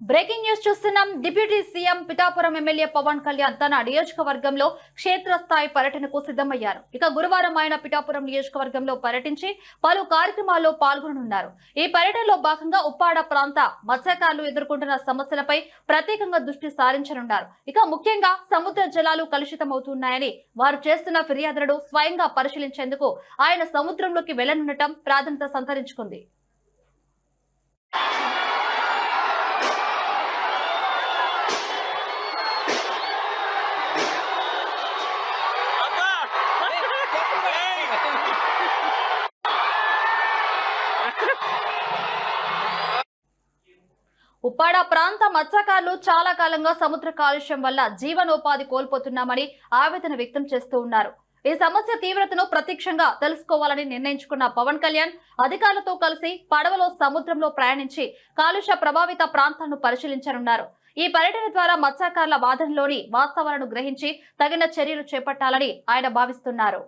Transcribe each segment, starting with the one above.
Breaking news చూస్తున్నాం. Deputy CM Pithapuram MLA Pawan Kalyan తన నియోజకవర్గంలో క్షేత్రస్థాయి పర్యటనకు సిద్ధమయ్యారు. ఇక గురువారం ఆయన పిఠాపురం నియోజకవర్గంలో పర్యటించి పలు కార్యక్రమాల్లో పాల్గొననున్నారు. ఈ పర్యటనలో భాగంగా ఉప్పాడ ప్రాంత మత్స్యకారులు ఎదుర్కొంటున్న సమస్యలపై ప్రత్యేకంగా దృష్టి సారించనున్నారు. ఇక ముఖ్యంగా సముద్ర జలాలు కలుషితమవుతున్నాయని వారు చేస్తున్న ఫిర్యాదులను స్వయంగా పరిశీలించేందుకు ఆయన సముద్రంలోకి వెళ్ళనుండటం ప్రాధాన్యత సంతరించుకుంది. ఉప్పాడ ప్రాంత మత్స్యకారులు చాలా కాలంగా సముద్ర కాలుష్యం వల్ల జీవనోపాధి కోల్పోతున్నామని ఆవేదన వ్యక్తం చేస్తూ ఉన్నారు. ఈ సమస్య తీవ్రతను ప్రత్యక్షంగా తెలుసుకోవాలని నిర్ణయించుకున్న పవన్ కళ్యాణ్ అధికారులతో కలిసి పడవలో సముద్రంలో ప్రయాణించి కాలుష్య ప్రభావిత ప్రాంతాలను పరిశీలించనున్నారు. ఈ పర్యటన ద్వారా మత్స్యకారుల వాదనలోని వాస్తవాలను గ్రహించి తగిన చర్యలు చేపట్టాలని ఆయన భావిస్తున్నారు.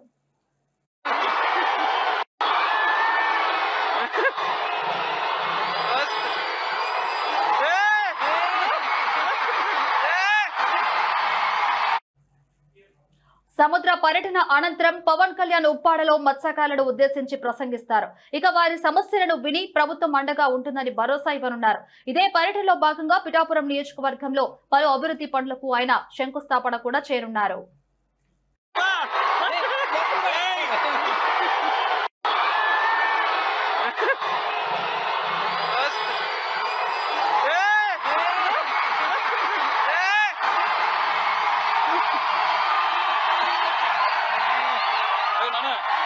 సముద్ర పర్యటన అనంతరం పవన్ కళ్యాణ్ ఉప్పాడలో మత్స్యకారులను ఉద్దేశించి ప్రసంగిస్తారు. ఇక వారి సమస్యలను విని ప్రభుత్వం అండగా ఉంటుందని భరోసా ఇవ్వనున్నారు. ఇదే పర్యటనలో భాగంగా పిఠాపురం నియోజకవర్గంలో పలు అభివృద్ధి పనులకు ఆయన శంకుస్థాపన కూడా చేరున్నారు 나는